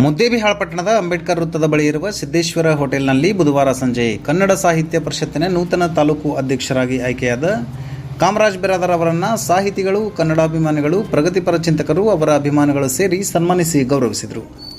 ಮುದ್ದೇಬಿಹಾಳ ಪಟ್ಟಣದ ಅಂಬೇಡ್ಕರ್ ವೃತ್ತದ ಬಳಿ ಇರುವ ಸಿದ್ದೇಶ್ವರ ಹೋಟೆಲ್ನಲ್ಲಿ ಬುಧವಾರ ಸಂಜೆ ಕನ್ನಡ ಸಾಹಿತ್ಯ ಪರಿಷತ್ತಿನ ನೂತನ ತಾಲೂಕು ಅಧ್ಯಕ್ಷರಾಗಿ ಆಯ್ಕೆಯಾದ ಕಾಮರಾಜ್ ಬಿರಾದರ್ ಅವರನ್ನು ಸಾಹಿತಿಗಳು, ಕನ್ನಡಾಭಿಮಾನಿಗಳು, ಪ್ರಗತಿಪರ ಚಿಂತಕರು ಅವರ ಅಭಿಮಾನಿಗಳು ಸೇರಿ ಸನ್ಮಾನಿಸಿ ಗೌರವಿಸಿದರು.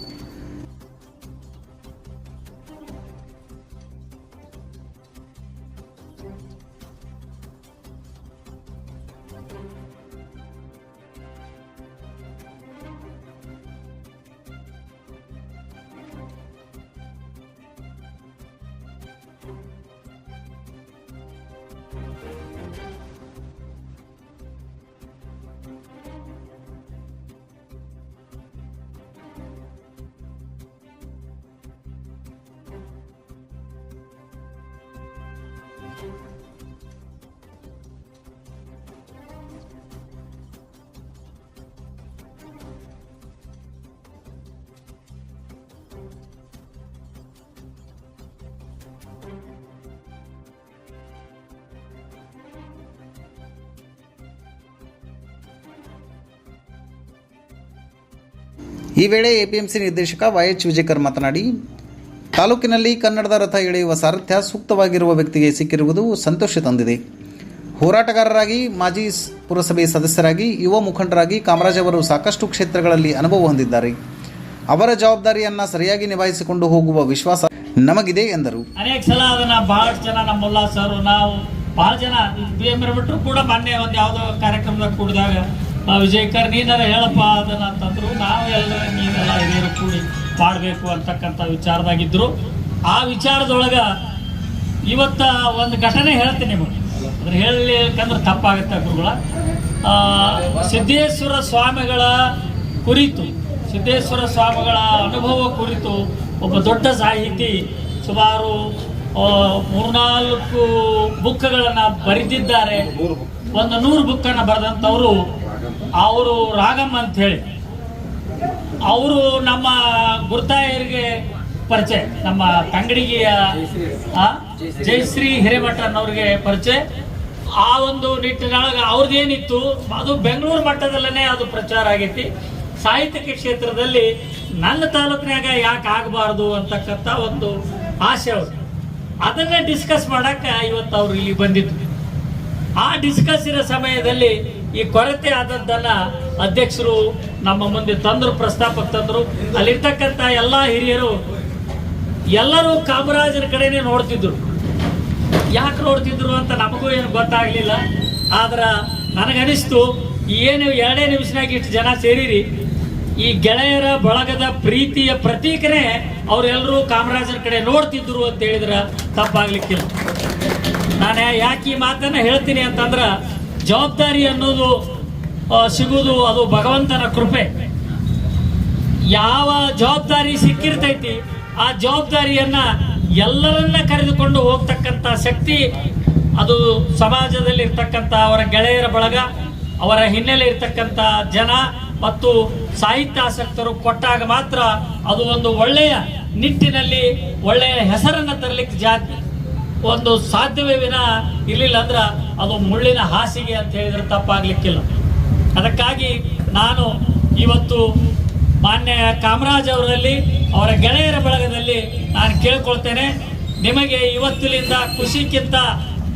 ಈ ವೇಳೆ ಎಪಿಎಂಸಿ ನಿರ್ದೇಶಕ ವೈಎಚ್ ವಿಜಯಕರ್ ಮಾತನಾಡಿ, ತಾಲೂಕಿನಲ್ಲಿ ಕನ್ನಡದ ರಥ ಎಳೆಯುವ ಸಾರಥ್ಯ ಸೂಕ್ತವಾಗಿರುವ ವ್ಯಕ್ತಿಗೆ ಸಿಕ್ಕಿರುವುದು ಸಂತೋಷ ತಂದಿದೆ. ಹೋರಾಟಗಾರರಾಗಿ, ಮಾಜಿ ಪುರಸಭೆ ಸದಸ್ಯರಾಗಿ, ಯುವ ಮುಖಂಡರಾಗಿ ಕಾಮರಾಜ್ ಅವರು ಸಾಕಷ್ಟು ಕ್ಷೇತ್ರಗಳಲ್ಲಿ ಅನುಭವ ಹೊಂದಿದ್ದಾರೆ. ಅವರ ಜವಾಬ್ದಾರಿಯನ್ನು ಸರಿಯಾಗಿ ನಿಭಾಯಿಸಿಕೊಂಡು ಹೋಗುವ ವಿಶ್ವಾಸ ನಮಗಿದೆ ಎಂದರು. ಅನೇಕ ಸಲ ಅದನ್ನ ಬಹಳ ಜನ ನಮ್ಮಲ್ಲ ಸರ್, ನಾವು ಬಹಳ ಜನ, ಬಿ ಎಂ ಬಿಟ್ರು ಕೂಡ ಮೊನ್ನೆ ಒಂದು ಯಾವುದೋ ಕಾರ್ಯಕ್ರಮದಾಗ ಕೂಡಿದಾಗ ಆ, ವಿಜಯಕರ್ ನೀನಲ್ಲ ಹೇಳಪ್ಪ ಅದನ್ನ ಅಂತಂದ್ರು ನಾವೆಲ್ಲ ನೀನೆಲ್ಲ ಹಿರಿಯರು ಕೂಡಿ ಮಾಡಬೇಕು ಅಂತಕ್ಕಂಥ ವಿಚಾರದಾಗಿದ್ರು. ಆ ವಿಚಾರದೊಳಗ ಇವತ್ತ ಒಂದು ಘಟನೆ ಹೇಳ್ತೀನಿ ನಿಮಗೆ. ಅದ್ರ ಹೇಳಲಿಕ್ಕಂದ್ರೆ ತಪ್ಪಾಗುತ್ತೆ ಗುರುಗಳ. ಸಿದ್ದೇಶ್ವರ ಸ್ವಾಮಿಗಳ ಕುರಿತು ಸಿದ್ದೇಶ್ವರ ಸ್ವಾಮಿಗಳ ಅನುಭವ ಕುರಿತು ಒಬ್ಬ ದೊಡ್ಡ ಸಾಹಿತಿ ಸುಮಾರು ಮೂರ್ನಾಲ್ಕು ಬುಕ್ಗಳನ್ನು ಬರೆದಿದ್ದಾರೆ. ಒಂದು ನೂರು ಬುಕ್ಕನ್ನು ಬರೆದಂಥವರು ಅವರು ರಾಗಮ್ಮ ಅಂತ ಹೇಳಿ. ಅವರು ನಮ್ಮ ಗುರ್ತಾಯರಿಗೆ ಪರಿಚಯ, ನಮ್ಮ ತಂಗಡಿಗೆಯ ಜಯಶ್ರೀ ಅನ್ನೋರಿಗೆ ಪರಿಚಯ. ಆ ಒಂದು ನಿಟ್ಟಿನೊಳಗೆ ಅವ್ರದ್ದೇನಿತ್ತು, ಅದು ಬೆಂಗಳೂರು ಮಟ್ಟದಲ್ಲೇ ಅದು ಪ್ರಚಾರ ಆಗೈತಿ. ಸಾಹಿತ್ಯಕ ಕ್ಷೇತ್ರದಲ್ಲಿ ನನ್ನ ತಾಲೂಕಿನಾಗ ಯಾಕೆ ಆಗಬಾರ್ದು ಅಂತಕ್ಕಂಥ ಒಂದು ಆಸೆ ಅವರು ಅದನ್ನೇ ಡಿಸ್ಕಸ್ ಮಾಡಕ್ಕೆ ಇವತ್ತು ಅವರು ಇಲ್ಲಿ ಬಂದಿದ್ದು ಆ ಡಿಸ್ಕಸ್ ಇರೋ ಸಮಯದಲ್ಲಿ ಈ ಕೊರತೆ ಆದದ್ದನ್ನ ಅಧ್ಯಕ್ಷರು ನಮ್ಮ ಮುಂದೆ ತಂದ್ರು, ಪ್ರಸ್ತಾಪಕ್ಕೆ ತಂದ್ರು. ಅಲ್ಲಿರ್ತಕ್ಕಂಥ ಎಲ್ಲ ಹಿರಿಯರು ಎಲ್ಲರೂ ಕಾಮರಾಜರ ಕಡೆನೇ ನೋಡ್ತಿದ್ರು. ಯಾಕೆ ನೋಡ್ತಿದ್ರು ಅಂತ ನಮಗೂ ಏನು ಗೊತ್ತಾಗಲಿಲ್ಲ. ಆದ್ರೆ ನನಗನಿಸ್ತು ಏನು ಎರಡೇ ನಿಮಿಷನಾಗ ಇಷ್ಟು ಜನ ಸೇರಿರಿ. ಈ ಗೆಳೆಯರ ಬಳಗದ ಪ್ರೀತಿಯ ಪ್ರತೀಕನೇ ಅವರೆಲ್ಲರೂ ಕಾಮರಾಜರ ಕಡೆ ನೋಡ್ತಿದ್ರು ಅಂತ ಹೇಳಿದ್ರೆ ತಪ್ಪಾಗ್ಲಿಕ್ಕಿಲ್ಲ. ನಾನು ಯಾಕೆ ಈ ಮಾತನ್ನು ಹೇಳ್ತೀನಿ ಅಂತಂದ್ರ ಜವಾಬ್ದಾರಿ ಅನ್ನೋದು ಸಿಗುವುದು ಅದು ಭಗವಂತನ ಕೃಪೆ. ಯಾವ ಜವಾಬ್ದಾರಿ ಸಿಕ್ಕಿರ್ತೈತಿ, ಆ ಜವಾಬ್ದಾರಿಯನ್ನ ಎಲ್ಲರನ್ನ ಕರೆದುಕೊಂಡು ಹೋಗ್ತಕ್ಕಂಥ ಶಕ್ತಿ ಅದು ಸಮಾಜದಲ್ಲಿ ಇರ್ತಕ್ಕಂಥ ಅವರ ಗೆಳೆಯರ ಬಳಗ, ಅವರ ಹಿನ್ನೆಲೆ ಇರ್ತಕ್ಕಂಥ ಜನ ಮತ್ತು ಸಾಹಿತ್ಯ ಆಸಕ್ತರು ಕೊಟ್ಟಾಗ ಮಾತ್ರ ಅದು ಒಂದು ಒಳ್ಳೆಯ ನಿಟ್ಟಿನಲ್ಲಿ, ಒಳ್ಳೆಯ ಹೆಸರನ್ನ ತರಲಿಕ್ಕೆ ಜಾತಿ. ಒಂದು ಸಾಧ್ಯವೇ ವಿನ ಇರಲಿಲ್ಲ ಅಂದ್ರೆ ಅದು ಮುಳ್ಳಿನ ಹಾಸಿಗೆ ಅಂತ ಹೇಳಿದ್ರೆ ತಪ್ಪಾಗ್ಲಿಕ್ಕಿಲ್ಲ. ಅದಕ್ಕಾಗಿ ನಾನು ಇವತ್ತು ಮಾನ್ಯ ಕಾಮರಾಜ್ ಅವರಲ್ಲಿ, ಅವರ ಗೆಳೆಯರ ಬಳಗದಲ್ಲಿ ನಾನು ಕೇಳ್ಕೊಳ್ತೇನೆ, ನಿಮಗೆ ಇವತ್ತಿನಿಂದ ಖುಷಿಗಿಂತ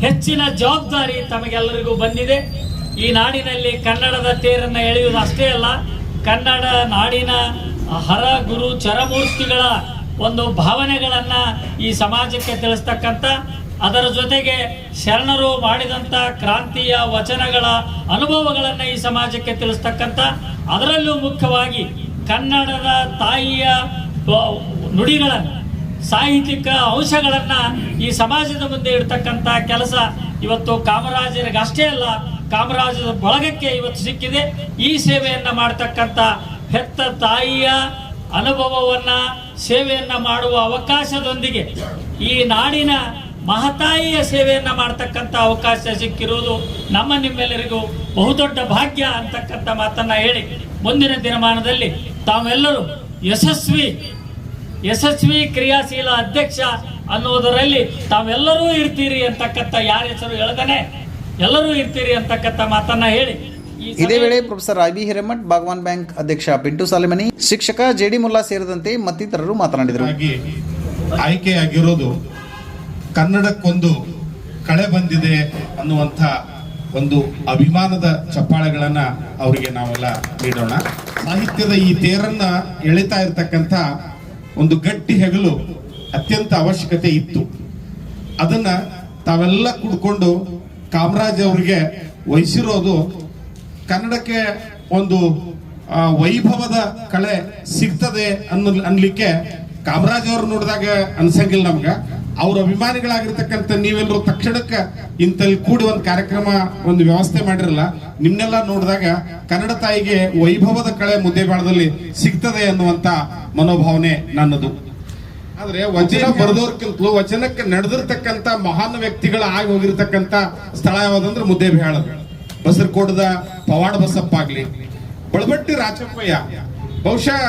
ಹೆಚ್ಚಿನ ಜವಾಬ್ದಾರಿ ತಮಗೆಲ್ಲರಿಗೂ ಬಂದಿದೆ. ಈ ನಾಡಿನಲ್ಲಿ ಕನ್ನಡದ ತೇರನ್ನು ಎಳೆಯುವುದು ಅಷ್ಟೇ ಅಲ್ಲ, ಕನ್ನಡ ನಾಡಿನ ಹರ ಗುರು ಚರಮೂರ್ತಿಗಳ ಒಂದು ಭಾವನೆಗಳನ್ನು ಈ ಸಮಾಜಕ್ಕೆ ತಿಳಿಸ್ತಕ್ಕಂಥ, ಅದರ ಜೊತೆಗೆ ಶರಣರು ಮಾಡಿದಂಥ ಕ್ರಾಂತಿಯ ವಚನಗಳ ಅನುಭವಗಳನ್ನು ಈ ಸಮಾಜಕ್ಕೆ ತಿಳಿಸ್ತಕ್ಕಂಥ, ಅದರಲ್ಲೂ ಮುಖ್ಯವಾಗಿ ಕನ್ನಡದ ತಾಯಿಯ ನುಡಿಗಳನ್ನು ಸಾಹಿತ್ಯಿಕ ಅಂಶಗಳನ್ನು ಈ ಸಮಾಜದ ಮುಂದೆ ಇಡ್ತಕ್ಕಂಥ ಕೆಲಸ ಇವತ್ತು ಕಾಮರಾಜರಿಗಷ್ಟೇ ಅಲ್ಲ, ಕಾಮರಾಜರ ಬಳಗಕ್ಕೆ ಇವತ್ತು ಸಿಕ್ಕಿದೆ. ಈ ಸೇವೆಯನ್ನು ಮಾಡ್ತಕ್ಕಂಥ ಹೆತ್ತ ತಾಯಿಯ ಅನುಭವವನ್ನ ಸೇವೆಯನ್ನ ಮಾಡುವ ಅವಕಾಶದೊಂದಿಗೆ ಈ ನಾಡಿನ ಮಹತಾಯಿಯ ಸೇವೆಯನ್ನ ಮಾಡ್ತಕ್ಕಂಥ ಅವಕಾಶ ಸಿಕ್ಕಿರುವುದು ನಮ್ಮ ನಿಮ್ಮೆಲ್ಲರಿಗೂ ಬಹುದೊಡ್ಡ ಭಾಗ್ಯ ಅಂತಕ್ಕಂಥ ಮಾತನ್ನ ಹೇಳಿ ಮುಂದಿನ ದಿನಮಾನದಲ್ಲಿ ತಾವೆಲ್ಲರೂ ಯಶಸ್ವಿ ಯಶಸ್ವಿ ಕ್ರಿಯಾಶೀಲ ಅಧ್ಯಕ್ಷ ಅನ್ನುವುದರಲ್ಲಿ ತಾವೆಲ್ಲರೂ ಇರ್ತೀರಿ ಅಂತಕ್ಕಂಥ ಯಾರ ಹೆಸರು ಹೇಳ್ದಾನೆ? ಎಲ್ಲರೂ ಇರ್ತೀರಿ ಅಂತಕ್ಕಂಥ ಮಾತನ್ನ ಹೇಳಿ ಇದೇ ವೇಳೆ professor I B Hiremath Bagawan bank ಅಧ್ಯಕ್ಷ ಪಿಂಟು ಸಾಲಿಮನಿ ಶಿಕ್ಷಕ ಜೆ ಡಿ ಮುಲ್ಲಾ ಸೇರಿದಂತೆ ಮತ್ತಿತರರು ಮಾತನಾಡಿದರು. ಆಯ್ಕೆಯಾಗಿರೋದು ಕನ್ನಡಕ್ಕೊಂದು ಕಳೆ ಬಂದಿದೆ ಅನ್ನುವಂಥ ಒಂದು ಅಭಿಮಾನದ ಚಪ್ಪಾಳೆಗಳನ್ನ ಅವರಿಗೆ ನಾವೆಲ್ಲ ನೀಡೋಣ. ಸಾಹಿತ್ಯದ ಈ ತೇರನ್ನ ಎಳಿತಾ ಇರತಕ್ಕಂಥ ಒಂದು ಗಟ್ಟಿ ಹೆಗಲು ಅತ್ಯಂತ ಅವಶ್ಯಕತೆ ಇತ್ತು. ಅದನ್ನ ತಾವೆಲ್ಲ ಕುಡ್ಕೊಂಡು ಕಾಮರಾಜ್ ಅವರಿಗೆ ವಹಿಸಿರೋದು ಕನ್ನಡಕ್ಕೆ ಒಂದು ವೈಭವದ ಕಳೆ ಸಿಗ್ತದೆ ಅನ್ನ ಅನ್ಲಿಕ್ಕೆ ಕಾಮರಾಜ್ ಅವ್ರು ನೋಡಿದಾಗ ಅನ್ಸಂಗಿಲ್ಲ ನಮ್ಗೆ. ಅವ್ರ ಅಭಿಮಾನಿಗಳಾಗಿರ್ತಕ್ಕಂಥ ನೀವೆಲ್ಲರೂ ತಕ್ಷಣಕ್ಕೆ ಇಂತಲ್ಲಿ ಕೂಡಿ ಒಂದು ಕಾರ್ಯಕ್ರಮ, ಒಂದು ವ್ಯವಸ್ಥೆ ಮಾಡಿರಲ್ಲ, ನಿಮ್ನೆಲ್ಲ ನೋಡಿದಾಗ ಕನ್ನಡ ತಾಯಿಗೆ ವೈಭವದ ಕಳೆ ಮುದ್ದೇಬಾಳದಲ್ಲಿ ಸಿಗ್ತದೆ ಅನ್ನುವಂತ ಮನೋಭಾವನೆ ನನ್ನದು. ಆದ್ರೆ ವಚನ ಬರೆದೋರ್ಕಿಂತಲೂ ವಚನಕ್ಕೆ ನಡೆದಿರ್ತಕ್ಕಂಥ ಮಹಾನ್ ವ್ಯಕ್ತಿಗಳ ಆಗಿ ಹೋಗಿರ್ತಕ್ಕಂಥ ಸ್ಥಳ ಯಾವ್ದಂದ್ರೆ ಮುದ್ದೆ ಬೇಳದು ಬಸರಕೋಟದ ಪವಾಡ ಬಸಪ್ಪ ಆಗ್ಲಿ, ಬಳಬಟ್ಟಿ ರಾಜಪ್ಪಯ್ಯ, ಬಹುಶಃ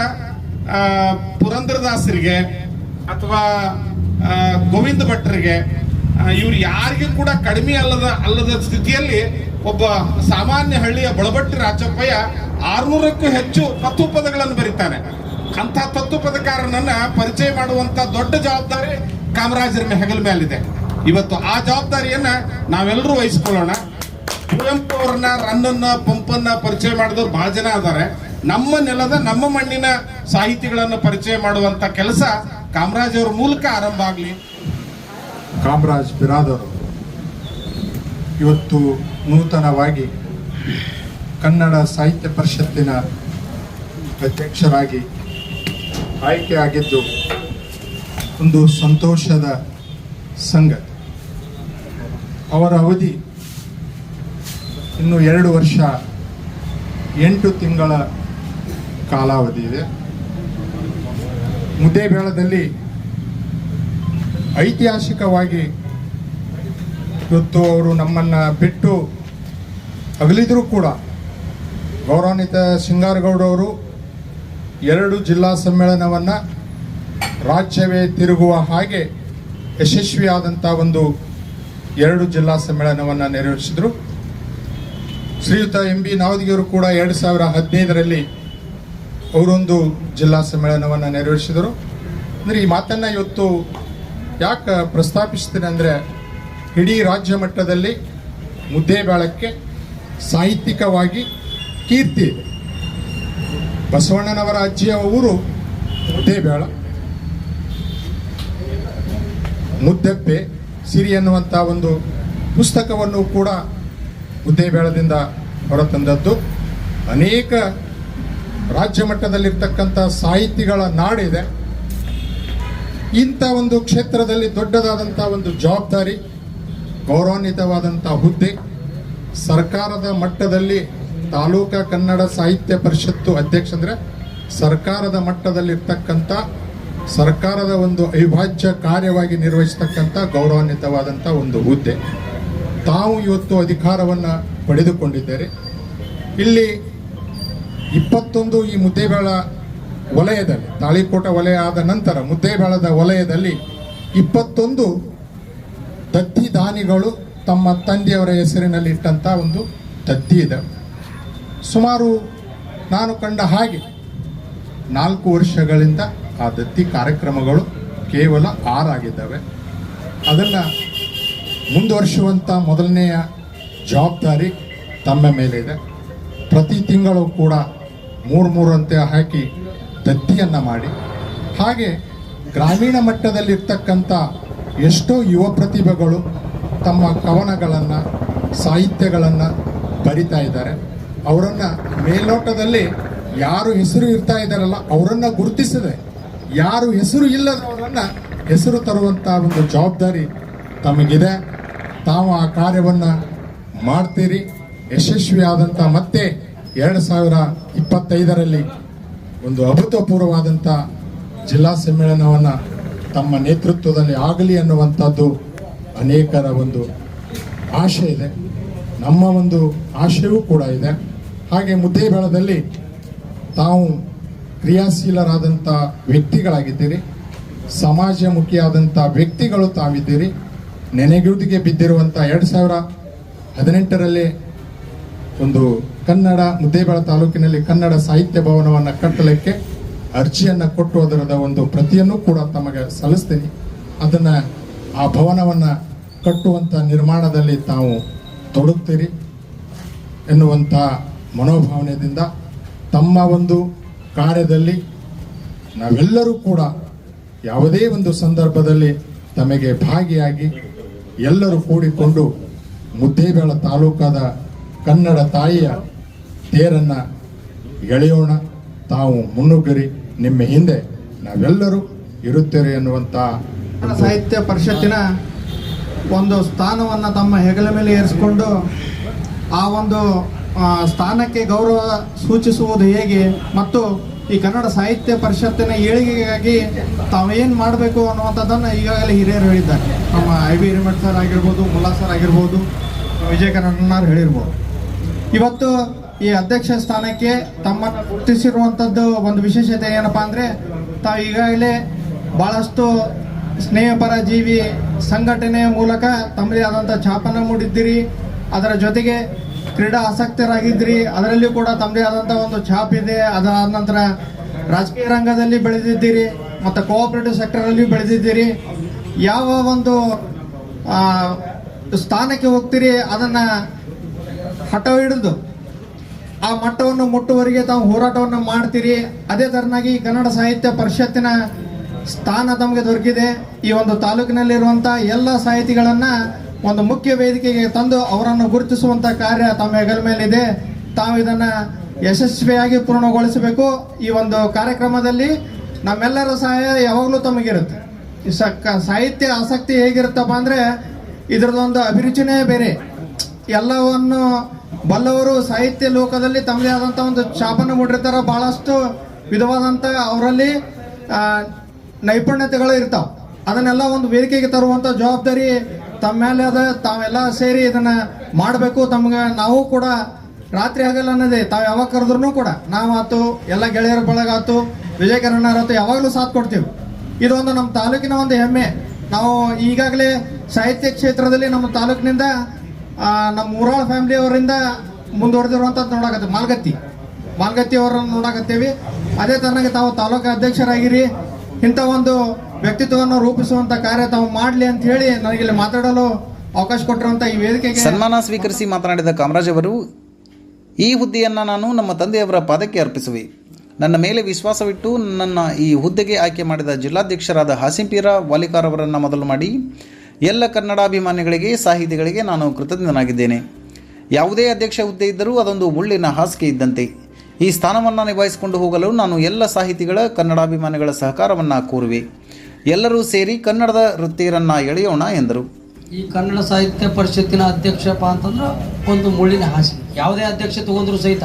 ಪುರಂದರದಾಸರಿಗೆ ಅಥವಾ ಗೋವಿಂದ ಭಟ್ರಿಗೆ ಇವ್ರು ಯಾರಿಗೂ ಕೂಡ ಕಡಿಮೆ ಅಲ್ಲದ ಅಲ್ಲದ ಸ್ಥಿತಿಯಲ್ಲಿ ಒಬ್ಬ ಸಾಮಾನ್ಯ ಹಳ್ಳಿಯ ಬಳಬಟ್ಟಿ ರಾಚಪ್ಪಯ್ಯ ಆರ್ನೂರಕ್ಕೂ ಹೆಚ್ಚು ತತ್ವ ಪದಗಳನ್ನು ಬರೀತಾನೆ. ಅಂತ ತತ್ವಪದಕಾರನನ್ನ ಪರಿಚಯ ಮಾಡುವಂತ ದೊಡ್ಡ ಜವಾಬ್ದಾರಿ ಕಾಮರಾಜರ ಹೆಗಲ ಮೇಲಿದೆ. ಇವತ್ತು ಆ ಜವಾಬ್ದಾರಿಯನ್ನ ನಾವೆಲ್ಲರೂ ವಹಿಸ್ಕೊಳ್ಳೋಣ. ಕುವೆಂಪು ಅವ್ರನ್ನ ರನ್ನನ್ನ, ಪಂಪನ್ನ ಪರಿಚಯ ಮಾಡಿದವ್ರು ಬಹಳ ಜನ ಅದಾರೆ. ನಮ್ಮ ನೆಲದ, ನಮ್ಮ ಮಣ್ಣಿನ ಸಾಹಿತಿಗಳನ್ನ ಪರಿಚಯ ಮಾಡುವಂತ ಕೆಲಸ ಕಾಮರಾಜ್ ಅವ್ರ ಮೂಲಕ ಆರಂಭ ಆಗ್ಲಿ. ಕಾಮರಾಜ್ ಬಿರಾದರ್ ಇವತ್ತು ನೂತನವಾಗಿ ಕನ್ನಡ ಸಾಹಿತ್ಯ ಪರಿಷತ್ತಿನ ಅಧ್ಯಕ್ಷರಾಗಿ ಆಯ್ಕೆಯಾಗಿದ್ದು ಒಂದು ಸಂತೋಷದ ಸಂಗತಿ. ಅವರ ಅವಧಿ ಇನ್ನು ಎರಡು ವರ್ಷ, ಎಂಟು ತಿಂಗಳ ಕಾಲಾವಧಿ ಇದೆ. ಮುದ್ದೇಬೇಳದಲ್ಲಿ ಐತಿಹಾಸಿಕವಾಗಿ ಇವತ್ತು ಅವರು ನಮ್ಮನ್ನ ಬಿಟ್ಟು ಅಗಲಿದ್ರು ಕೂಡ ಗೌರವಾನ್ವಿತ ಸಿಂಗಾರಗೌಡವರು ಎರಡು ಜಿಲ್ಲಾ ಸಮ್ಮೇಳನವನ್ನು ರಾಜ್ಯವೇ ತಿರುಗುವ ಹಾಗೆ ಯಶಸ್ವಿಯಾದಂಥ ಒಂದು ಎರಡು ಜಿಲ್ಲಾ ಸಮ್ಮೇಳನವನ್ನು ನೆರವೇರಿಸಿದರು. ಶ್ರೀಯುತ ಎಂ ಬಿ ನಾವದಿಗೆಯವರು ಕೂಡ ಎರಡು ಸಾವಿರ ಹದಿನೈದರಲ್ಲಿ ಅವರೊಂದು ಜಿಲ್ಲಾ ಸಮ್ಮೇಳನವನ್ನು ನೆರವೇರಿಸಿದರು. ಅಂದರೆ ಈ ಮಾತನ್ನು ಇವತ್ತು ಯಾಕೆ ಪ್ರಸ್ತಾಪಿಸ್ತೀನಿ ಅಂದರೆ ಇಡೀ ರಾಜ್ಯ ಮಟ್ಟದಲ್ಲಿ ಮುದ್ದೇಬೇಳಕ್ಕೆ ಸಾಹಿತ್ಯಿಕವಾಗಿ ಕೀರ್ತಿ ಇದೆ. ಬಸವಣ್ಣನವರ ಅಜ್ಜಿಯ ಊರು ಮುದ್ದೇಬೇಳ ಮುದ್ದೆಪ್ಪೆ, ಸಿರಿ ಎನ್ನುವಂಥ ಒಂದು ಪುಸ್ತಕವನ್ನು ಕೂಡ ಮುದ್ದೇಬೇಳದಿಂದ ಹೊರತಂದದ್ದು. ಅನೇಕ ರಾಜ್ಯ ಮಟ್ಟದಲ್ಲಿರ್ತಕ್ಕಂಥ ಸಾಹಿತಿಗಳ ನಾಡಿದೆ. ಇಂಥ ಒಂದು ಕ್ಷೇತ್ರದಲ್ಲಿ ದೊಡ್ಡದಾದಂಥ ಒಂದು ಜವಾಬ್ದಾರಿ, ಗೌರವಾನ್ವಿತವಾದಂಥ ಹುದ್ದೆ, ಸರ್ಕಾರದ ಮಟ್ಟದಲ್ಲಿ ತಾಲೂಕಾ ಕನ್ನಡ ಸಾಹಿತ್ಯ ಪರಿಷತ್ತು ಅಧ್ಯಕ್ಷ ಅಂದರೆ ಸರ್ಕಾರದ ಮಟ್ಟದಲ್ಲಿರ್ತಕ್ಕಂಥ, ಸರ್ಕಾರದ ಒಂದು ಅವಿಭಾಜ್ಯ ಕಾರ್ಯವಾಗಿ ನಿರ್ವಹಿಸ್ತಕ್ಕಂಥ ಗೌರವಾನ್ವಿತವಾದಂಥ ಒಂದು ಹುದ್ದೆ. ತಾವು ಇವತ್ತು ಅಧಿಕಾರವನ್ನು ಪಡೆದುಕೊಂಡಿದ್ದಾರೆ. ಇಲ್ಲಿ ಇಪ್ಪತ್ತೊಂದು ಈ ಮುದ್ದೇಬೇಳ ವಲಯದಲ್ಲಿ, ತಾಳಿಕೋಟ ವಲಯ ಆದ ನಂತರ ಮುದ್ದೇಬೇಳದ ವಲಯದಲ್ಲಿ ಇಪ್ಪತ್ತೊಂದು ದತ್ತಿ ದಾನಿಗಳು ತಮ್ಮ ತಂದೆಯವರ ಹೆಸರಿನಲ್ಲಿ ಇಟ್ಟಂಥ ಒಂದು ದತ್ತಿ ಇದೆ. ಸುಮಾರು ನಾನು ಕಂಡ ಹಾಗೆ ನಾಲ್ಕು ವರ್ಷಗಳಿಂದ ಆ ದತ್ತಿ ಕಾರ್ಯಕ್ರಮಗಳು ಕೇವಲ ಆರಾಗಿದ್ದಾವೆ. ಅದನ್ನು ಮುಂದುವರಿಸುವಂಥ ಮೊದಲನೆಯ ಜವಾಬ್ದಾರಿ ತಮ್ಮ ಮೇಲಿದೆ. ಪ್ರತಿ ತಿಂಗಳು ಕೂಡ ಮೂರು ಮೂರಂತೆ ಹಾಕಿ ದತ್ತಿಯನ್ನು ಮಾಡಿ. ಹಾಗೆ ಗ್ರಾಮೀಣ ಮಟ್ಟದಲ್ಲಿರ್ತಕ್ಕಂಥ ಎಷ್ಟೋ ಯುವ ಪ್ರತಿಭೆಗಳು ತಮ್ಮ ಕವನಗಳನ್ನು, ಸಾಹಿತ್ಯಗಳನ್ನು ಬರಿತಾ ಇದ್ದಾರೆ. ಅವರನ್ನು ಮೇಲ್ನೋಟದಲ್ಲಿ ಯಾರು ಹೆಸರು ಇರ್ತಾ ಇದ್ದಾರಲ್ಲ ಅವರನ್ನು ಗುರುತಿಸದೆ, ಯಾರು ಹೆಸರು ಇಲ್ಲದವರನ್ನು ಹೆಸರು ತರುವಂಥ ಒಂದು ಜವಾಬ್ದಾರಿ ತಮಗಿದೆ. ತಾವು ಆ ಕಾರ್ಯವನ್ನು ಮಾಡ್ತೀರಿ. ಯಶಸ್ವಿಯಾದಂಥ ಮತ್ತೆ ಎರಡು ಸಾವಿರ ಇಪ್ಪತ್ತೈದರಲ್ಲಿ ಒಂದು ಅಭೂತಪೂರ್ವವಾದಂಥ ಜಿಲ್ಲಾ ಸಮ್ಮೇಳನವನ್ನು ತಮ್ಮ ನೇತೃತ್ವದಲ್ಲಿ ಆಗಲಿ ಅನ್ನುವಂಥದ್ದು ಅನೇಕರ ಒಂದು ಆಶೆ ಇದೆ. ನಮ್ಮ ಒಂದು ಆಶಯವೂ ಕೂಡ ಇದೆ. ಹಾಗೆ ಮುದ್ದೇಬೇಳದಲ್ಲಿ ತಾವು ಕ್ರಿಯಾಶೀಲರಾದಂಥ ವ್ಯಕ್ತಿಗಳಾಗಿದ್ದೀರಿ. ಸಮಾಜಮುಖಿಯಾದಂಥ ವ್ಯಕ್ತಿಗಳು ತಾವಿದ್ದೀರಿ. ನೆನೆಗುದಿಗೆ ಬಿದ್ದಿರುವಂಥ ಎರಡು ಸಾವಿರ ಹದಿನೆಂಟರಲ್ಲಿ ಒಂದು ಕನ್ನಡ ಮುದ್ದೇಬೇಳ ತಾಲೂಕಿನಲ್ಲಿ ಕನ್ನಡ ಸಾಹಿತ್ಯ ಭವನವನ್ನು ಕಟ್ಟಲಿಕ್ಕೆ ಅರ್ಜಿಯನ್ನು ಕೊಟ್ಟು ಅದರದ ಒಂದು ಪ್ರತಿಯನ್ನು ಕೂಡ ತಮಗೆ ಸಲ್ಲಿಸ್ತೀನಿ. ಅದನ್ನು ಆ ಭವನವನ್ನು ಕಟ್ಟುವಂಥ ನಿರ್ಮಾಣದಲ್ಲಿ ತಾವು ತೊಡಗ್ತೀರಿ ಎನ್ನುವಂಥ ಮನೋಭಾವನೆಯಿಂದ ತಮ್ಮ ಒಂದು ಕಾರ್ಯದಲ್ಲಿ ನಾವೆಲ್ಲರೂ ಕೂಡ ಯಾವುದೇ ಒಂದು ಸಂದರ್ಭದಲ್ಲಿ ತಮಗೆ ಭಾಗಿಯಾಗಿ ಎಲ್ಲರೂ ಕೂಡಿಕೊಂಡು ಮುದ್ದೇಬೇಳ ತಾಲೂಕಾದ ಕನ್ನಡ ತಾಯಿಯ ತೇರನ್ನು ಎಳೆಯೋಣ. ತಾವು ಮುನ್ನುಗ್ಗರಿ. ನಿಮ್ಮ ಹಿಂದೆ ನಾವೆಲ್ಲರೂ ಇರುತ್ತೇವೆ ಕನ್ನಡ ಸಾಹಿತ್ಯ ಪರಿಷತ್ತಿನ ಒಂದು ಸ್ಥಾನವನ್ನು ತಮ್ಮ ಹೆಗಲ ಮೇಲೆ ಏರಿಸಿಕೊಂಡು ಆ ಒಂದು ಸ್ಥಾನಕ್ಕೆ ಗೌರವ ಸೂಚಿಸುವುದು ಹೇಗೆ ಮತ್ತು ಈ ಕನ್ನಡ ಸಾಹಿತ್ಯ ಪರಿಷತ್ತಿನ ಏಳಿಗೆಗಾಗಿ ತಾವೇನು ಮಾಡಬೇಕು ಅನ್ನುವಂಥದ್ದನ್ನು ಈಗಾಗಲೇ ಹಿರಿಯರು ಹೇಳಿದ್ದಾರೆ. ನಮ್ಮ ಐ ಬಿ ಹಿರಿಮಠ್ ಸರ್ ಆಗಿರ್ಬೋದು, ಮುಲ್ಲಾ ಸರ್ ಆಗಿರ್ಬೋದು ವಿಜಯ ಹೇಳಿರ್ಬೋದು. ಇವತ್ತು ಈ ಅಧ್ಯಕ್ಷ ಸ್ಥಾನಕ್ಕೆ ತಮ್ಮ ಗುರುತಿಸಿರುವಂಥದ್ದು ಒಂದು ವಿಶೇಷತೆ ಏನಪ್ಪಾ ಅಂದರೆ ತಾವು ಈಗಾಗಲೇ ಭಾಳಷ್ಟು ಸ್ನೇಹಪರ ಜೀವಿ ಸಂಘಟನೆಯ ಮೂಲಕ ತಮ್ಮದೇ ಆದಂಥ ಛಾಪನ್ನು ಮೂಡಿದ್ದೀರಿ. ಅದರ ಜೊತೆಗೆ ಕ್ರೀಡಾ ಆಸಕ್ತರಾಗಿದ್ರಿ. ಅದರಲ್ಲಿ ಕೂಡ ತಮ್ಮದೇ ಆದಂಥ ಒಂದು ಛಾಪ್ ಇದೆ. ಅದಾದ ನಂತರ ರಾಜಕೀಯ ರಂಗದಲ್ಲಿ ಬೆಳೆದಿದ್ದೀರಿ, ಮತ್ತು ಕೋಆಪರೇಟಿವ್ ಸೆಕ್ಟರಲ್ಲಿ ಬೆಳೆದಿದ್ದೀರಿ. ಯಾವ ಒಂದು ಸ್ಥಾನಕ್ಕೆ ಹೋಗ್ತೀರಿ, ಅದನ್ನು ಹಠ ಹಿಡಿದು ಆ ಮಟ್ಟವನ್ನು ಮುಟ್ಟುವರಿಗೆ ತಾವು ಹೋರಾಟವನ್ನು ಮಾಡ್ತೀರಿ. ಅದೇ ತರನಾಗಿ ಕನ್ನಡ ಸಾಹಿತ್ಯ ಪರಿಷತ್ತಿನ ಸ್ಥಾನ ತಮಗೆ ದೊರಕಿದೆ. ಈ ಒಂದು ತಾಲೂಕಿನಲ್ಲಿರುವಂಥ ಎಲ್ಲ ಸಾಹಿತಿಗಳನ್ನು ಒಂದು ಮುಖ್ಯ ವೇದಿಕೆಗೆ ತಂದು ಅವರನ್ನು ಗುರುತಿಸುವಂಥ ಕಾರ್ಯ ತಮ್ಮ ಹೆಗಲ ಮೇಲಿದೆ. ತಾವು ಇದನ್ನು ಯಶಸ್ವಿಯಾಗಿ ಪೂರ್ಣಗೊಳಿಸಬೇಕು. ಈ ಒಂದು ಕಾರ್ಯಕ್ರಮದಲ್ಲಿ ನಮ್ಮೆಲ್ಲರ ಸಹಾಯ ಯಾವಾಗಲೂ ತಮಗಿರುತ್ತೆ. ಸಕ್ಕ ಸಾಹಿತ್ಯ ಆಸಕ್ತಿ ಹೇಗಿರುತ್ತಪ್ಪ ಅಂದರೆ ಇದರದೊಂದು ಅಭಿರುಚಿನೇ ಬೇರೆ. ಎಲ್ಲವನ್ನು ಬಲ್ಲವರು ಸಾಹಿತ್ಯ ಲೋಕದಲ್ಲಿ ತಮ್ಮದೇ ಆದಂಥ ಒಂದು ಛಾಪನ್ನು ಮೂಡಿರ್ತಾರೆ. ಭಾಳಷ್ಟು ವಿಧವಾದಂಥ ಅವರಲ್ಲಿ ನೈಪುಣ್ಯತೆಗಳು ಇರ್ತಾವೆ. ಅದನ್ನೆಲ್ಲ ಒಂದು ವೇದಿಕೆಗೆ ತರುವಂಥ ಜವಾಬ್ದಾರಿ ತಮ್ಮ ಮೇಲೆ ಅದ, ತಾವೆಲ್ಲ ಸೇರಿ ಇದನ್ನ ಮಾಡಬೇಕು, ತಮ್ಗೆ ನಾವು ಕೂಡ ರಾತ್ರಿ ಆಗಲ್ಲ ಅನ್ನೋದೇ, ತಾವು ಯಾವಾಗ ಕರೆದ್ರೂ ಕೂಡ. ನಾವು ಆತು ಎಲ್ಲ ಗೆಳೆಯರ ಬಳಗ ಆತು ವಿಜಯ ಕರ್ನಾರ್ ಆತು ಯಾವಾಗಲೂ ಸಾಥ್ ಕೊಡ್ತೀವಿ. ಇದೊಂದು ನಮ್ಮ ತಾಲೂಕಿನ ಒಂದು ಹೆಮ್ಮೆ. ನಾವು ಈಗಾಗಲೇ ಸಾಹಿತ್ಯ ಕ್ಷೇತ್ರದಲ್ಲಿ ನಮ್ಮ ತಾಲೂಕಿನಿಂದ ನಮ್ಮ ಊರಾಳ ಫ್ಯಾಮಿಲಿ ಅವರಿಂದ ಮುಂದುವರೆದಿರುವಂಥದ್ದು ನೋಡಕತ್ತೀವಿ. ಮಾಲ್ಗತ್ತಿ. ಮಾಲ್ಗತ್ತಿ ಅವರನ್ನು ನೋಡಕತ್ತೀವಿ. ಅದೇ ತರನಾಗಿ ತಾವು ತಾಲೂಕು ಅಧ್ಯಕ್ಷರಾಗಿರಿ. ಇಂಥ ಒಂದು ವ್ಯಕ್ತಿತ್ವವನ್ನು ರೂಪಿಸುವಂತ ಕಾರ್ಯ ತಾವು ಮಾಡಲಿ ಅಂತ ಹೇಳಿ ನನಗೆ ಇಲ್ಲಿ ಮಾತಾಡಲು ಅವಕಾಶ ಕೊಟ್ಟಿರುವಂತ ಈ ವೇದಿಕೆಗೆ ಸನ್ಮಾನ ಸ್ವೀಕರಿಸಿ ಮಾತನಾಡಿದ ಕಾಮರಾಜ್ ಅವರು, ಈ ಹುದ್ದೆಯನ್ನು ನಾನು ನಮ್ಮ ತಂದೆಯವರ ಪಾದಕ್ಕೆ ಅರ್ಪಿಸುವೆ. ನನ್ನ ಮೇಲೆ ವಿಶ್ವಾಸವಿಟ್ಟು ನನ್ನ ಈ ಹುದ್ದೆಗೆ ಆಯ್ಕೆ ಮಾಡಿದ ಜಿಲ್ಲಾಧ್ಯಕ್ಷರಾದ ಹಾಸಿಂಪೀರ ವಾಲಿಕಾರ್ ಅವರನ್ನು ಮೊದಲು ಮಾಡಿ, ಎಲ್ಲ ಕನ್ನಡಾಭಿಮಾನಿಗಳಿಗೆ, ಸಾಹಿತಿಗಳಿಗೆ ನಾನು ಕೃತಜ್ಞನಾಗಿದ್ದೇನೆ. ಯಾವುದೇ ಅಧ್ಯಕ್ಷ ಹುದ್ದೆ ಇದ್ದರೂ ಅದೊಂದು ಮುಳ್ಳಿನ ಹಾಸಿಗೆ ಇದ್ದಂತೆ. ಈ ಸ್ಥಾನವನ್ನು ನಿಭಾಯಿಸಿಕೊಂಡು ಹೋಗಲು ನಾನು ಎಲ್ಲ ಸಾಹಿತಿಗಳ, ಕನ್ನಡಾಭಿಮಾನಿಗಳ ಸಹಕಾರವನ್ನು ಕೋರುವೆ. ಎಲ್ಲರೂ ಸೇರಿ ಕನ್ನಡದ ವೃತ್ತಿಯರನ್ನ ಎಳೆಯೋಣ ಎಂದರು. ಈ ಕನ್ನಡ ಸಾಹಿತ್ಯ ಪರಿಷತ್ತಿನ ಅಧ್ಯಕ್ಷಪ್ಪ ಅಂತಂದ್ರೆ ಒಂದು ಮುಳ್ಳಿನ ಹಾಸಿ. ಯಾವುದೇ ಅಧ್ಯಕ್ಷ ತಗೊಂಡ್ರು ಸಹಿತ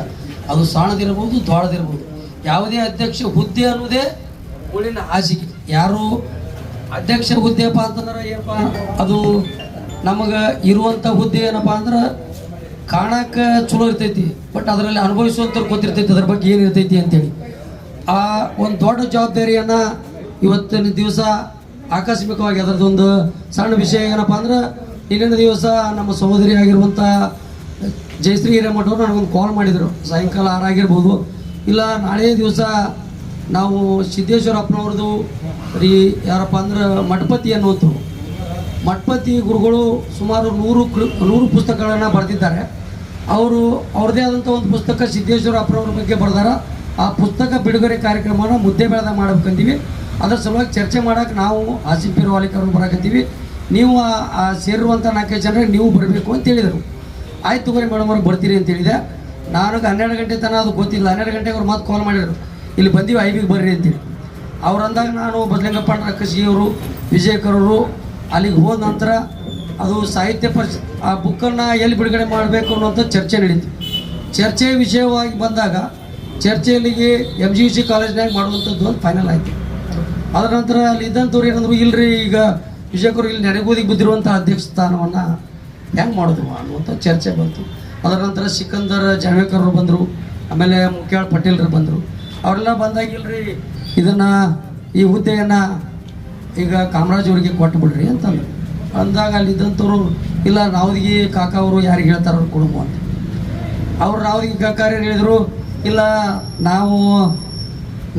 ಅದು ಸಾಣದಿರ್ಬೋದು ದ್ವಾಳದಿರ್ಬೋದು ಯಾವುದೇ ಅಧ್ಯಕ್ಷ ಹುದ್ದೆ ಅನ್ನೋದೇ ಮುಳ್ಳಿನ ಹಾಸಿಗೆ. ಯಾರು ಅಧ್ಯಕ್ಷ ಹುದ್ದೆಪ್ಪ ಅಂತಂದ್ರೆ ಏನಪ್ಪ? ಅದು ನಮಗೆ ಇರುವಂಥ ಹುದ್ದೆ ಏನಪ್ಪ ಅಂದ್ರೆ ಕಾಣಕ್ಕೆ ಚಲೋ ಇರ್ತೈತಿ, ಬಟ್ ಅದರಲ್ಲಿ ಅನುಭವಿಸುವಂಥವ್ರು ಗೊತ್ತಿರ್ತೈತಿ, ಅದ್ರ ಬಗ್ಗೆ ಏನಿರ್ತೈತಿ ಅಂತೇಳಿ. ಆ ಒಂದು ದೊಡ್ಡ ಜವಾಬ್ದಾರಿಯನ್ನು ಇವತ್ತಿನ ದಿವಸ ಆಕಸ್ಮಿಕವಾಗಿ ಅದರದೊಂದು ಸಣ್ಣ ವಿಷಯ ಏನಪ್ಪ ಅಂದ್ರೆ ಇನ್ನೊಂದು ದಿವಸ ನಮ್ಮ ಸಹೋದರಿ ಆಗಿರುವಂಥ ಜಯಶ್ರೀ ಹಿರೇಮಠ ಅವರು ನನಗೊಂದು ಕಾಲ್ ಮಾಡಿದರು. ಸಾಯಂಕಾಲ ಆರಾಗಿರ್ಬೋದು ಇಲ್ಲ, ನಾಳೆ ದಿವಸ ನಾವು ಸಿದ್ದೇಶ್ವರಪ್ಪನವ್ರದ್ದು ರೀ ಯಾರಪ್ಪ ಅಂದ್ರೆ ಮಠಪತಿ ಅನ್ನುವಂಥವ್ರು. ಮಠಪತಿ ಗುರುಗಳು ಸುಮಾರು ನೂರು ನೂರು ಪುಸ್ತಕಗಳನ್ನು ಬರೆದಿದ್ದಾರೆ. ಅವರು, ಅವ್ರದ್ದೇ ಆದಂಥ ಒಂದು ಪುಸ್ತಕ ಸಿದ್ದೇಶ್ವರ ಅಪ್ಪನವ್ರ ಬಗ್ಗೆ ಬರೆದಾರ. ಆ ಪುಸ್ತಕ ಬಿಡುಗಡೆ ಕಾರ್ಯಕ್ರಮನ ಮುದ್ದೆ ಬೆಳೆದ ಮಾಡ್ಬೇಕಂತೀವಿ ಅದ್ರ ಸಲುವಾಗಿ ಚರ್ಚೆ ಮಾಡೋಕೆ ನಾವು ಆಸಿಫ್ ವಾಲಿಕರ್ ಬರಾಕತ್ತೀವಿ. ನೀವು ಆ- ಸೇರಿರುವಂಥ ನಾಲ್ಕೈದು ಜನರಿಗೆ ನೀವು ಬರಬೇಕು ಅಂತ ಹೇಳಿದರು. ಆಯ್ತು ತಗೋರಿ ಮೇಡಮ್ ಅವ್ರು ಬರ್ತೀರಿ ಅಂತ ಹೇಳಿದೆ. ನನಗೆ ಹನ್ನೆರಡು ಗಂಟೆ ತನಕ ಅದು ಗೊತ್ತಿಲ್ಲ. ಹನ್ನೆರಡು ಗಂಟೆಗೆ ಅವ್ರು ಮಾತು ಕಾಲ್ ಮಾಡಿದರು. ಇಲ್ಲಿ ಬಂದೀವಿ ಐವಿಗೆ ಬರ್ರಿ ಅಂತೇಳಿ ಅವ್ರು ಅಂದಾಗ ನಾನು ಬದಲಿಂಗಪ್ಪ ಅವರು ವಿಜಯಕರವರು ಅಲ್ಲಿಗೆ ಹೋದ ನಂತರ ಅದು ಸಾಹಿತ್ಯ ಪರಿಷತ್ ಆ ಬುಕ್ಕನ್ನು ಎಲ್ಲಿ ಬಿಡುಗಡೆ ಮಾಡಬೇಕು ಅನ್ನೋಂಥ ಚರ್ಚೆ ನಡೀತು. ಚರ್ಚೆ ವಿಷಯವಾಗಿ ಬಂದಾಗ ಚರ್ಚೆಯಲ್ಲಿಗೆ ಎಂ ಜಿ ಯು ಸಿ ಕಾಲೇಜ್ನಾಗ ಮಾಡುವಂಥದ್ದು ಒಂದು ಫೈನಲ್ ಆಯಿತು. ಅದರ ನಂತರ ಅಲ್ಲಿ ಇದ್ದಂಥವ್ರು ಏನಂದ್ರು, ಇಲ್ರಿ, ಈಗ ವಿಜಯಕರು ಇಲ್ಲಿ ನೆನೆಗೋದಿಗೆ ಬಿದ್ದಿರುವಂಥ ಅಧ್ಯಕ್ಷ ಸ್ಥಾನವನ್ನು ಹೆಂಗೆ ಮಾಡೋದು ಅನ್ನುವಂಥ ಚರ್ಚೆ ಬಂತು. ಅದರ ನಂತರ ಸಿಕಂದರ್ ಜಾವೇಕರ್ ಬಂದರು, ಆಮೇಲೆ ಮುಖ್ಯಾಳ್ ಪಟೇಲ್ರು ಬಂದರು. ಅವರೆಲ್ಲ ಬಂದಾಗಿಲ್ರಿ ಇದನ್ನು ಈ ಹುದ್ದೆಯನ್ನು ಈಗ ಕಾಮರಾಜ್ ಅವರಿಗೆ ಕೊಟ್ಟು ಬಿಡ್ರಿ ಅಂತಂದರು. ಅಂದಾಗ ಅಲ್ಲಿ ಇದ್ದಂಥವ್ರು ಇಲ್ಲ, ರಾವ್ದಿಗೆ ಕಾಕ ಅವರು ಯಾರಿಗೆ ಹೇಳ್ತಾರೋ ಅವ್ರು ಕೊಡುಮು ಅಂತ. ಅವ್ರು ರಾವ್ದಿಗೆ ಕಾಕಾರ ಹೇಳಿದ್ರು, ಇಲ್ಲ, ನಾವು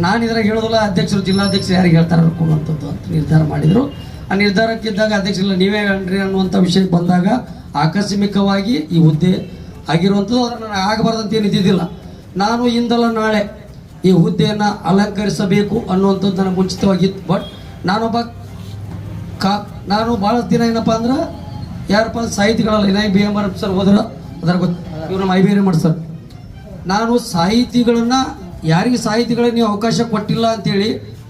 ನಾನು ಇದ್ರಾಗ ಹೇಳೋದಿಲ್ಲ, ಅಧ್ಯಕ್ಷರು, ಜಿಲ್ಲಾಧ್ಯಕ್ಷರು ಯಾರಿಗೆ ಹೇಳ್ತಾರೆ ಅವ್ರು ಕೊಡುವಂಥದ್ದು ಅಂತ ನಿರ್ಧಾರ ಮಾಡಿದರು. ಆ ನಿರ್ಧಾರಕ್ಕಿದ್ದಾಗ ಅಧ್ಯಕ್ಷರಿಲ್ಲ ನೀವೇ ಹೇಳ್ರಿ ಅನ್ನುವಂಥ ವಿಷಯಕ್ಕೆ ಬಂದಾಗ ಆಕಸ್ಮಿಕವಾಗಿ ಈ ಹುದ್ದೆ ಆಗಿರುವಂಥದ್ದು ಅದನ್ನು ನಾನು ಆಗಬಾರ್ದಂತ ಏನು ಇದ್ದಿದ್ದಿಲ್ಲ. ನಾನು ಇಂದಲ್ಲ ನಾಳೆ ಈ ಹುದ್ದೆಯನ್ನು ಅಲಂಕರಿಸಬೇಕು ಅನ್ನುವಂಥದ್ದು ನನಗೆ ಮುಂಚಿತವಾಗಿತ್ತು ಬಟ್ ನಾನೊಬ್ಬ ಕಾ, ನಾನು ಭಾಳ ದಿನ ಏನಪ್ಪ ಅಂದ್ರೆ, ಯಾರಪ್ಪ ಸಾಹಿತಿಗಳಲ್ಲ, ಇನ್ನ ಬಿ ಎಂ ಆರ್ ಸರ್ ಹೋದ್ರ ಅದ್ರ ಗೊತ್ತು, ಇವ್ರು ನಮ್ಮ ಐ ಸರ್. ನಾನು ಸಾಹಿತಿಗಳನ್ನ ಯಾರಿಗೆ ಸಾಹಿತಿಗಳಿಗೆ ನೀವು ಅವಕಾಶ ಕೊಟ್ಟಿಲ್ಲ ಅಂತೇಳಿ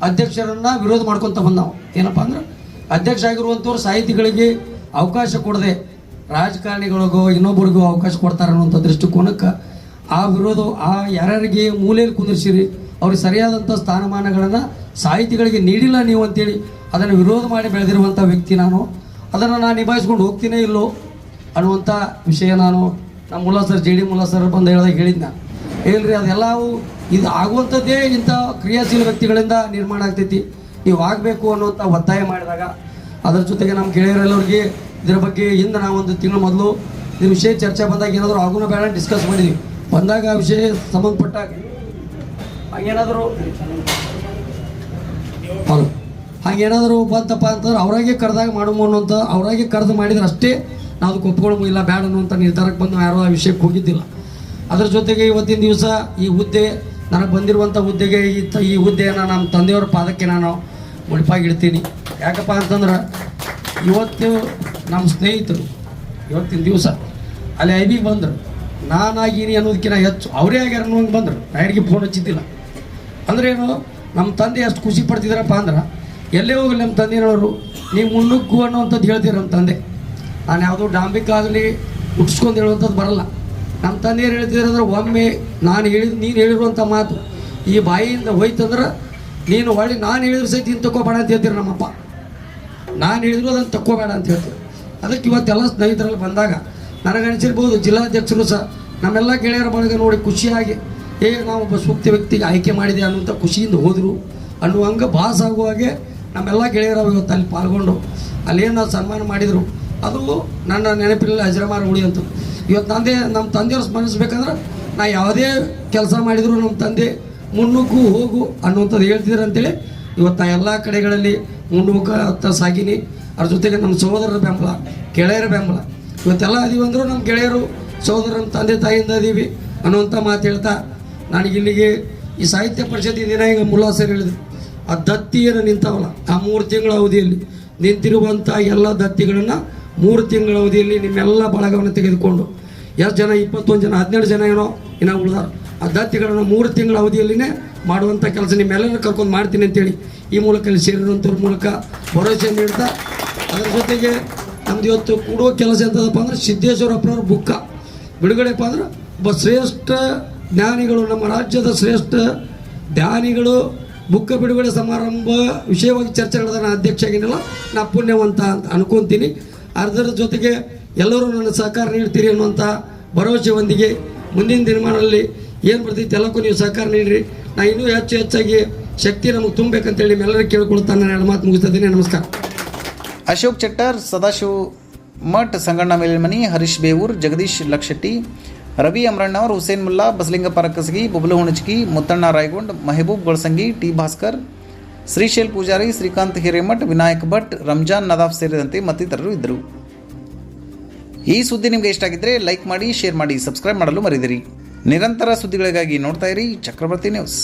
ಅಧ್ಯಕ್ಷರನ್ನ ವಿರೋಧ ಮಾಡ್ಕೊತ ಬಂದಾವು. ಏನಪ್ಪ ಅಂದ್ರೆ ಅಧ್ಯಕ್ಷ ಆಗಿರುವಂಥವ್ರು ಸಾಹಿತಿಗಳಿಗೆ ಅವಕಾಶ ಕೊಡದೆ ರಾಜಕಾರಣಿಗಳಿಗೋ ಇನ್ನೊಬ್ಬರಿಗೋ ಅವಕಾಶ ಕೊಡ್ತಾರೆ ಅನ್ನುವಂಥ ದೃಷ್ಟಿಕೋನಕ್ಕೆ ಆ ವಿರೋಧ ಆ ಯಾರ್ಯಾರಿಗೆ ಮೂಲೆಯಲ್ಲಿ ಕುಂದಿರ್ಸಿರಿ, ಅವ್ರಿಗೆ ಸರಿಯಾದಂಥ ಸ್ಥಾನಮಾನಗಳನ್ನು ಸಾಹಿತಿಗಳಿಗೆ ನೀಡಿಲ್ಲ ನೀವು ಅಂತೇಳಿ ಅದನ್ನು ವಿರೋಧ ಮಾಡಿ ಬೆಳೆದಿರುವಂಥ ವ್ಯಕ್ತಿ ನಾನು. ಅದನ್ನು ನಾನು ನಿಭಾಯಿಸ್ಕೊಂಡು ಹೋಗ್ತೀನೇ ಇಲ್ಲೋ ಅನ್ನುವಂಥ ವಿಷಯ ನಾನು ನಮ್ಮ Mulla sir J D Mulla sir ಬಂದು ಹೇಳ್ದಾಗ ಹೇಳಿದ್ದೆ ಹೇಳ್ರಿ ಅದೆಲ್ಲವೂ ಇದು ಆಗುವಂಥದ್ದೇ ಇಂಥ ಕ್ರಿಯಾಶೀಲ ವ್ಯಕ್ತಿಗಳಿಂದ ನಿರ್ಮಾಣ ಆಗ್ತೈತಿ. ನೀವು ಆಗಬೇಕು ಅನ್ನುವಂಥ ಒತ್ತಾಯ ಮಾಡಿದಾಗ, ಅದರ ಜೊತೆಗೆ ನಮ್ಮ ಗೆಳೆಯರೆಲ್ಲರಿಗೆ ಇದರ ಬಗ್ಗೆ ಹಿಂದೆ ನಾವು ಒಂದು ತಿಂಗಳು ಮೊದಲು ಇದ್ರ ವಿಷಯ ಚರ್ಚೆ ಬಂದಾಗ ಏನಾದರೂ ಆಗುನ ಬೇಡ ಡಿಸ್ಕಸ್ ಮಾಡಿದ್ವಿ. ಬಂದಾಗ ಆ ವಿಷಯ ಸಂಬಂಧಪಟ್ಟಾಗ ಹಂಗೇನಾದರೂ ಹೌದು. ಹಾಗೇನಾದರೂ ಬಂತಪ್ಪ ಅಂತಂದ್ರೆ ಅವರಾಗೆ ಕರೆದಾಗ ಮಾಡುವ ಅನ್ನೋಂಥ ಅವರಾಗೆ ಕರೆದು ಮಾಡಿದ್ರೆ ಅಷ್ಟೇ ನಾವು ಒಪ್ಕೊಳ್ಳೋ ಇಲ್ಲ ಬೇಡ ಅನ್ನುವಂಥ ನಿರ್ಧಾರಕ್ಕೆ ಬಂದು ಯಾರೋ ಆ ವಿಷಯಕ್ಕೆ ಹೋಗಿದ್ದಿಲ್ಲ. ಅದ್ರ ಜೊತೆಗೆ ಇವತ್ತಿನ ದಿವಸ ಈ ಹುದ್ದೆ ನನಗೆ ಬಂದಿರುವಂಥ ಹುದ್ದೆಗೆ ಈ ತ ಈ ಹುದ್ದೆಯನ್ನು ನಮ್ಮ ತಂದೆಯವರ ಪಾದಕ್ಕೆ ನಾನು ಮುಡಿಪಾಗಿಡ್ತೀನಿ. ಯಾಕಪ್ಪ ಅಂತಂದ್ರೆ ಇವತ್ತು ನಮ್ಮ ಸ್ನೇಹಿತರು, ಇವತ್ತಿನ ದಿವಸ ಅಲ್ಲಿ ಐ ಬಿ ಬಂದರು. ನಾನಾಗೀನಿ ಅನ್ನೋದಕ್ಕಿಂತ ಹೆಚ್ಚು. ಅವರೇ ಆಗ್ಯಾರ ಅನ್ನೋಂಗೆ ಬಂದರು. ಯಾರಿಗೆ ಫೋನ್ ಹಚ್ಚಿದ್ದಿಲ್ಲ. ಅಂದ್ರೆ ಏನು ನಮ್ಮ ತಂದೆ ಎಷ್ಟು ಖುಷಿ ಪಡ್ತಿದ್ದಾರಪ್ಪ ಅಂದ್ರೆ, ಎಲ್ಲೇ ಹೋಗಲಿ ನಮ್ಮ ತಂದೆಯವರು ನೀವು ಮುನ್ನುಗ್ಗು ಅನ್ನುವಂಥದ್ದು ಹೇಳ್ತೀರ ನಮ್ಮ ತಂದೆ. ನಾನು ಯಾವುದೋ ಡಾಂಬಿಕ್ ಆಗಲಿ ಹುಟ್ಟಿಸ್ಕೊಂಡು ಹೇಳುವಂಥದ್ದು ಬರಲ್ಲ. ನಮ್ಮ ತಂದೆಯರು ಹೇಳ್ತಿದ್ರು ಅಂದ್ರೆ ಒಮ್ಮೆ ನಾನು ಹೇಳಿದ ನೀನು ಹೇಳಿರುವಂಥ ಮಾತು ಈ ಬಾಯಿಯಿಂದ ಹೋಯ್ತಂದ್ರೆ ನೀನು ಹೊಳ್ಳಿ ನಾನು ಹೇಳಿದ್ರು ಸಹಿತ ನೀನು ತಕ್ಕೋಬೇಡ ಅಂತ ಹೇಳ್ತೀರಿ ನಮ್ಮಪ್ಪ. ನಾನು ಹೇಳಿದ್ರು ಅದನ್ನು ತಕ್ಕೋಬೇಡ ಅಂತ ಹೇಳ್ತೀವಿ ಅದಕ್ಕೆ ಇವತ್ತೆಲ್ಲ ಸ್ನೇಹಿತರಲ್ಲಿ ಬಂದಾಗ ನನಗೆ ಅನಿಸಿರ್ಬೋದು, ಜಿಲ್ಲಾಧ್ಯಕ್ಷರು ಸಹ ನಮ್ಮೆಲ್ಲ ಗೆಳೆಯರ ಬಳಗ ನೋಡಿ ಖುಷಿಯಾಗಿ, ಏ, ನಾವು ಒಬ್ಬ ಸೂಕ್ತ ವ್ಯಕ್ತಿಗೆ ಆಯ್ಕೆ ಮಾಡಿದೆ ಅನ್ನುವಂಥ ಖುಷಿಯಿಂದ ಹೋದರು. ಅನ್ನುವಂಗೆ ಭಾಸ ಆಗುವ ಹಾಗೆ ನಮ್ಮೆಲ್ಲ ಗೆಳೆಯರು ಇವತ್ತು ಅಲ್ಲಿ ಪಾಲ್ಗೊಂಡು ಅಲ್ಲೇನು ಸನ್ಮಾನ ಮಾಡಿದರು. ಅದು ನನ್ನ ನೆನಪಿನಲ್ಲಿ ಅಜರಮಾರ ಉಳಿಯಂತು ಇವತ್ತು ತಂದೆ ನಮ್ಮ ತಂದೆಯವ್ರು ಸ್ಮರಿಸ್ಬೇಕಂದ್ರೆ ನಾ ಯಾವುದೇ ಕೆಲಸ ಮಾಡಿದ್ರು ನಮ್ಮ ತಂದೆ, ಮುನ್ನುಗ್ಗು ಹೋಗು ಅನ್ನುವಂಥದ್ದು ಹೇಳ್ತಿದ್ರು ಅಂತೇಳಿ ಇವತ್ತು ನಾ ಎಲ್ಲ ಕಡೆಗಳಲ್ಲಿ ಮುನ್ನುಗ್ಗ ಸಾಗಿನಿ. ಅದ್ರ ಜೊತೆಗೆ ನಮ್ಮ ಸಹೋದರರ ಬೆಂಬಲ, ಗೆಳೆಯರ ಬೆಂಬಲ. ಇವತ್ತೆಲ್ಲ ಅದೀವಿ ಅಂದರೂ ನಮ್ಮ ಗೆಳೆಯರು ಸಹೋದರ ನಮ್ಮ ತಂದೆ ತಾಯಿಯಿಂದ ಅದೀವಿ ಅನ್ನುವಂಥ ಮಾತು ಹೇಳ್ತಾ ನನಗೆ ಇಲ್ಲಿಗೆ ಈ ಸಾಹಿತ್ಯ ಪರಿಷತ್ ದಿನ ಈಗ ಮುಲ್ಲಾ ಸರ್ ಹೇಳಿದ್ರು. ಆ ದತ್ತಿಯನ್ನು ನಿಂತಾವಲ್ಲ, ಆ ಮೂರು ತಿಂಗಳ ಅವಧಿಯಲ್ಲಿ ನಿಂತಿರುವಂಥ ಎಲ್ಲ ದತ್ತಿಗಳನ್ನು ಮೂರು ತಿಂಗಳ ಅವಧಿಯಲ್ಲಿ ನಿಮ್ಮೆಲ್ಲ ಬಳಗವನ್ನು ತೆಗೆದುಕೊಂಡು ಎಷ್ಟು ಜನ, ಇಪ್ಪತ್ತೊಂದು ಜನ, ಹದಿನೆಂಟು ಜನ ಏನೋ ಇನ್ನು ಉಳಿದಾರ. ದತ್ತಿಗಳನ್ನು ಮೂರು ತಿಂಗಳ ಅವಧಿಯಲ್ಲಿನೇ ಮಾಡುವಂಥ ಕೆಲಸ ನಿಮ್ಮೆಲ್ಲರೂ ಕರ್ಕೊಂಡು ಮಾಡ್ತೀನಿ ಅಂತೇಳಿ ಈ ಮೂಲಕ ಸೇರಿದಂಥವ್ರ ಮೂಲಕ ಭರವಸೆ ನೀಡ್ತಾ, ಅದರ ಜೊತೆಗೆ ನಮ್ದು ಇವತ್ತು ಕೊಡುವ ಕೆಲಸ ಎಂತದಪ್ಪ ಅಂದ್ರೆ ಸಿದ್ದೇಶ್ವರಪ್ಪನವ್ರ ಬುಕ್ಕ. ಬಿಡುಗಡೆಪ್ಪ ಅಂದ್ರೆ ಒಬ್ಬ ಶ್ರೇಷ್ಠ ಜ್ಞಾನಿಗಳು, ನಮ್ಮ ರಾಜ್ಯದ ಶ್ರೇಷ್ಠ ಜ್ಞಾನಿಗಳು ಬುಕ್ಕ ಬಿಡುಗಡೆ ಸಮಾರಂಭ ವಿಷಯವಾಗಿ ಚರ್ಚೆ ನಡೆದ ನಾನು ಅಧ್ಯಕ್ಷ ಆಗಿನಲ್ಲ, ನಾ ಪುಣ್ಯವಂತ ಅಂತ ಅನ್ಕೊಂತೀನಿ. ಅದರ ಜೊತೆಗೆ ಎಲ್ಲರೂ ನನ್ನ ಸಹಕಾರ ನೀಡ್ತೀರಿ ಅನ್ನುವಂಥ ಭರವಸೆಯೊಂದಿಗೆ ಮುಂದಿನ ದಿನಮಾನದಲ್ಲಿ ಏನು ಬರ್ತೈತೆ ಎಲ್ಲಕ್ಕೂ ನೀವು ಸಹಕಾರ ನೀಡಿರಿ. ನಾ ಇನ್ನೂ ಹೆಚ್ಚು ಹೆಚ್ಚಾಗಿ ಶಕ್ತಿ ನಮಗೆ ತುಂಬಬೇಕಂತೇಳಿ ನಿಮ್ಮೆಲ್ಲರೂ ಕೇಳಿಕೊಳ್ತಾ ನಾನು ಎರಡು ಮಾತು ಮುಗಿಸ್ತಾ ಇದ್ದೀನಿ. ನಮಸ್ಕಾರ. ಅಶೋಕ್ ಚಟ್ಟರ್, ಸದಾಶಿವ ಮಠ್, ಸಂಗಣ್ಣ ಮೇಲ್ಮನಿ, ಹರೀಶ್ ಬೇವೂರ್, ಜಗದೀಶ್ ಲಕ್ಷಟ್ಟಿ, ರವಿ ಅಮರಣ್ಣವರ್ ಹುಸೇನ್ ಮುಲ್ಲಾ, ಬಸಲಿಂಗಪ್ಪ ರಕ್ಕಸಗಿ, ಬುಬ್ಲು ಹುಣಚಗಿ, ಮುತ್ತಣ್ಣ ರಾಯಗೊಂಡ್, ಮೆಹಬೂಬ್ ಗೊಳಸಂಗಿ, ಟಿ ಭಾಸ್ಕರ್ ಶ್ರೀಶೈಲ್ ಪೂಜಾರಿ ಶ್ರೀಕಾಂತ್ ಹಿರೇಮಠ್, ವಿನಾಯಕ್ ಭಟ್, ರಂಜಾನ್ ನದಾಫ್ ಸೇರಿದಂತೆ ಮತ್ತಿತರರು ಇದ್ದರು. ಈ ಸುದ್ದಿ ನಿಮಗೆ ಇಷ್ಟ ಆಗಿದ್ದರೆ ಲೈಕ್ ಮಾಡಿ, ಶೇರ್ ಮಾಡಿ, ಸಬ್ಸ್ಕ್ರೈಬ್ ಮಾಡಲು ಮರೆದಿರಿ ನಿರಂತರ ಸುದ್ದಿಗಳಿಗಾಗಿ ನೋಡ್ತಾ ಇರಿ ಚಕ್ರವರ್ತಿ ನ್ಯೂಸ್.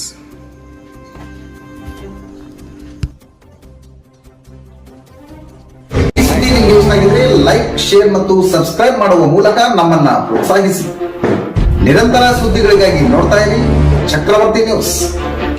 ಲೈಕ್, ಶೇರ್ ಮತ್ತು ಸಬ್ಸ್ಕ್ರೈಬ್ ಮಾಡುವ ಮೂಲಕ ನಮ್ಮನ್ನ ಪ್ರೋತ್ಸಾಹಿಸಿ. ನಿರಂತರ ಸುದ್ದಿಗಳಿಗಾಗಿ ನೋಡ್ತಾ ಇರಿ ಚಕ್ರವರ್ತಿ ನ್ಯೂಸ್.